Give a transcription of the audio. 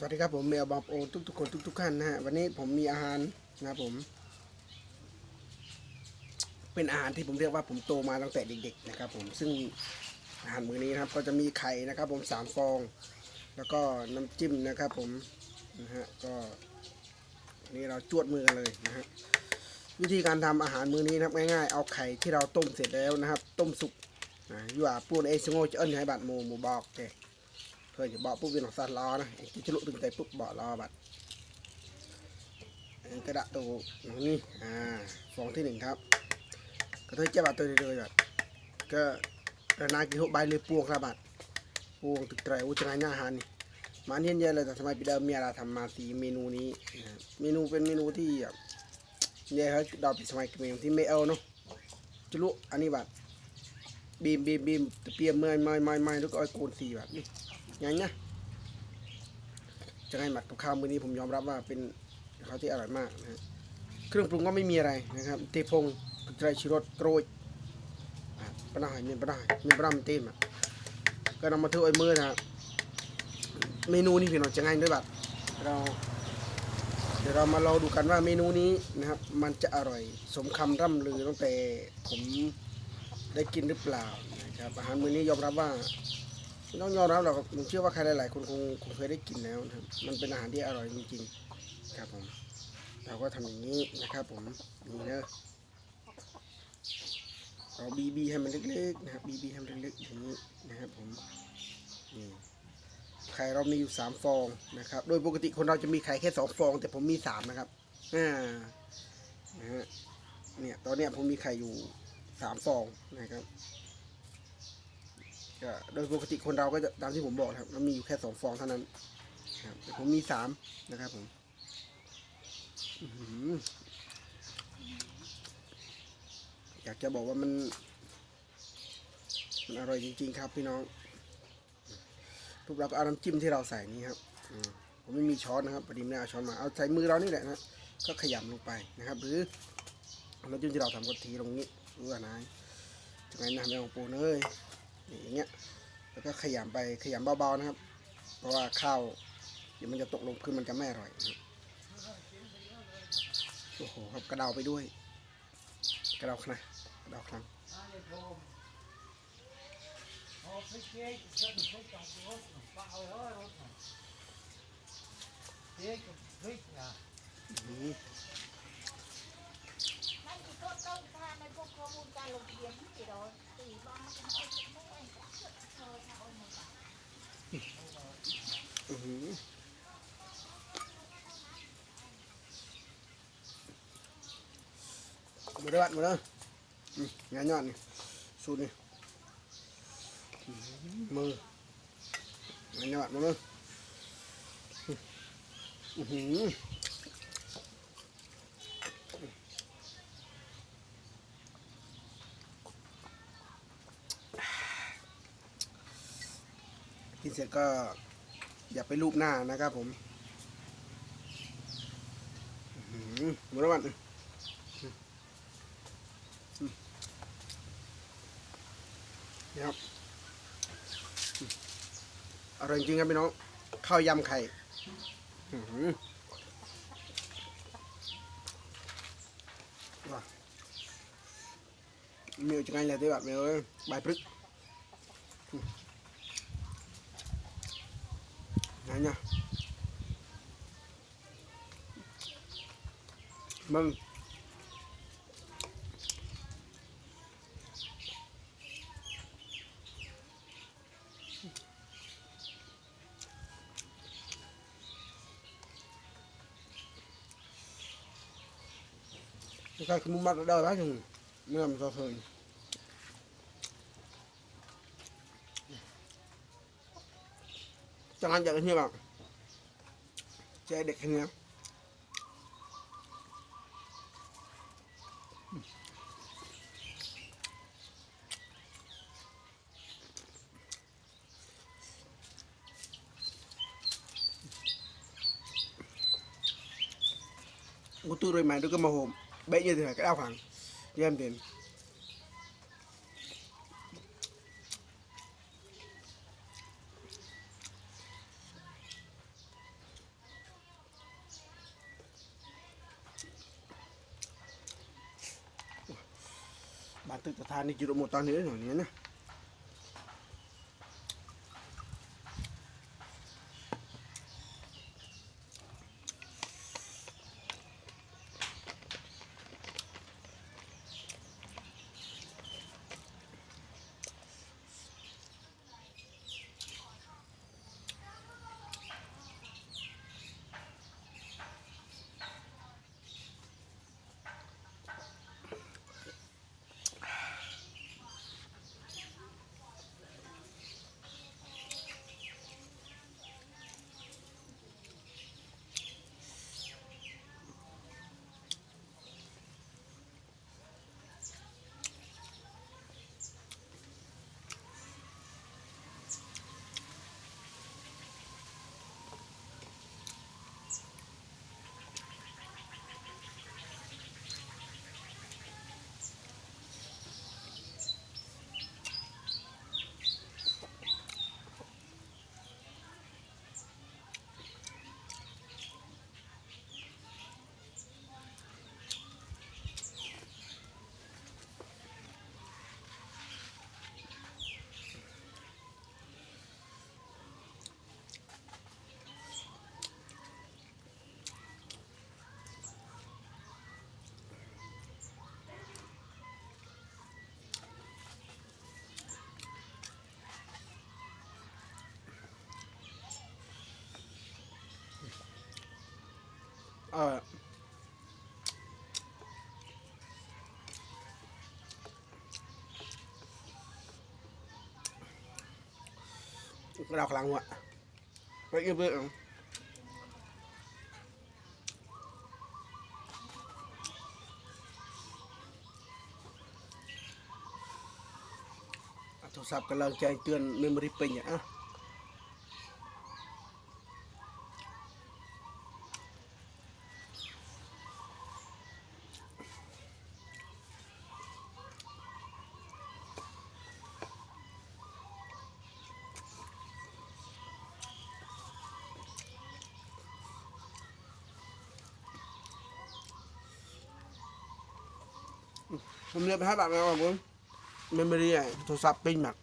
สวัสดีครับผมเมลบอบโอทุกทุกๆคนทุกทุกๆท่านนะฮะวันนี้ผมมีอาหารนะครับผม เป็นอาหารที่ผมเรียกว่าผมโตมาตั้งแต่เด็กๆนะครับผมซึ่งอาหารมื้อนี้นะครับ ก็จะมีไข่นะครับ ผมสามฟอง แล้วก็น้ำจิ้มนะครับ ผมนะฮะก็นี่เราจวดมือกันเลยนะฮะวิธีการทำอาหารมื้อนี้นะครับง่ายๆเอาไข่ที่เราต้มเสร็จแล้วนะครับ ต้มสุกนะอยู่อะปูนเอชโง่จะเอิ้นให้บัดหมูหมูบอกแก เคยจะบอกปุ๊บเป็นของสัตว์ล้อนะที่จะลุกตึงใจปุ๊บบอกล้อบัดกระดาษตัวนี่อ่าฟองที่หนึ่งครับก็เธอจะบัดตัวเดียวๆบัดก็ระนากิหุใบเลยปวงครับบัดปวงตึกไตรอุจจาระหน้าอาหานี่มาเนียนเยอะเลยแต่สมัยปีเดิมเมียเราทำมาสีเมนูนี้เมนูเป็นเมนูที่เนี่ยเขาดอกปีสมัยเมนูที่ไม่เอาเนาะจะลุอันนี้บัดบีมบีมบีมเปียมเมื่อยไม่ไม่ไม่แล้วก็เอาโกนสีแบบนี้ อย่างเงี้ยจะให้หมักกับข้าวมื้อนี้ผมยอมรับว่าเป็นข้าวที่อร่อยมากนะเครื่องปรุงก็ไม่มีอะไรนะครับเทพงไตรชิรสโกรยอะปะหอยมีปะหอยมีปะหมันเต็มอะก็นำมาเทไอ้มือนะเมนูนี้พี่น้องจะง่ายด้วยบัดเรา เดี๋ยวเรามาลองดูกันว่าเมนูนี้นะครับ มันจะอร่อย สมคำร่ำลือตั้งแต่ผมได้กินหรือเปล่านะครับอาหารมื้อนี้ยอมรับว่า ต้องยอมรับหรอกครับผมเชื่อว่าใครหลายๆคนคงคงเคยได้กินแล้วนะครับ มันเป็นอาหารที่อร่อยจริงๆครับผมเราก็ทำอย่างนี้นะครับ ผมนี่นะเราบีบีให้มันเล็กๆนะครับบีบีให้มันเล็กๆอย่างนี้นะครับผมนี่ไข่เรามีอยู่สามฟองนะครับ โดยปกติคนเราจะมีไข่แค่สองฟอง แต่ผมมีสามนะครับอ่านะฮะเนี่ยตอนเนี้ยผมมีไข่อยู่สามฟองนะครับ ก็โดยปกติคนเราก็จะตามที่ผมบอกนะครับมันมีอยู่แค่สองฟองเท่านั้นครับแต่ผมมีสามนะครับผมอยากจะบอกว่ามัน มันอร่อยจริงๆครับพี่น้องทุกเราก็เอาน้ำจิ้มที่เราใส่นี้ครับผมไม่มีช้อนนะครับพอดีไม่ได้เอาช้อนมาเอาใส่มือเรานี่แหละนะก็ขยำลงไปนะครับ หรือเอาน้ำจิ้มที่เราทำก็ทีลงนี้รู้ว่านะจะไงนะแม่ของปูเอ้ย อย่างเงี้ยแล้วก็ขยำไปขยำเบาๆนะครับ เพราะว่าข้าวเดี๋ยวมันจะตกลงพื้นมันจะไม่อร่อยโอ้โหครับกระเดาไปด้วย กระเดาขนาดกระเดาครั้งอืม อื้อหือมาเด้อบัดมาเด้ออืมงานย อย่าไปรูปหน้านะครับผมหืมดแล้วมันนี่ครับอร่อยจริงครับพี่น้องข้าวยำไข่ว้าเมียู่จังไงเลยที่แบบเมลเลยใบพรึก ไหนเนี่ยมึง cái cái mặt ở đâu đó chừng mới làm sao thường chẳng hạn như là jatuhnya đẹp saya dekatnya của tôi rồi mà tôi cái màu hồn bây giờ thì phải cái đau phẳng cho em tiền អតិថិដ្ឋាននេះជារមូតានេះនេះណា All right. Đau khả năng không ạ? Vậy như vậy không? ទូរស័ព្ទក៏ឡើងចែកទឿន memory ពេញអ่ะ ជំរាបហើយបាទបងប្អូន memory ឯងទូរស័ព្ទពេញមក